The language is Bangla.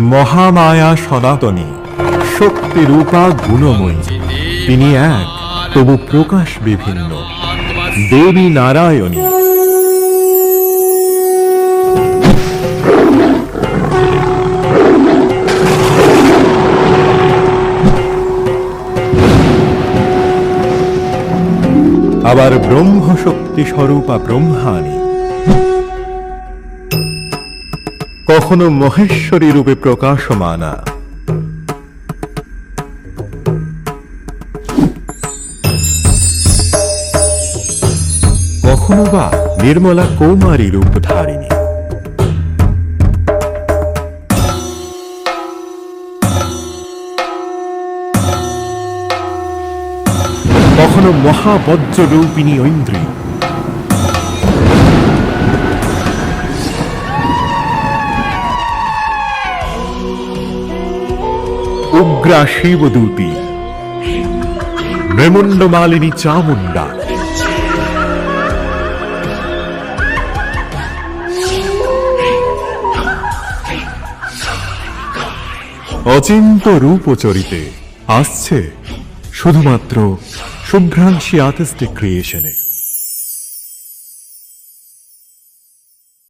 মহামায়া সনাতনী শক্তি রূপা গুণময়ী। তিনি এক, তবু প্রকাশ বিভিন্ন। দেবী নারায়ণী। আবার ব্রহ্মশক্তি স্বরূপা ব্রহ্মাণী। কখনো মহেশ্বরী রূপে প্রকাশমানা। কখনো বা নির্মলা কৌমারী রূপ ধারিণী। কখনো মহাবজ্র রূপিণী ঐন্দ্রী উগ্রা শিবদূতী নৃমুণ্ড মালিনী চামুণ্ডা। অচিন্ত রূপচরিতে আসছে শুধুমাত্র শুভ্রাংশী আর্টিস্টিক ক্রিয়েশনে।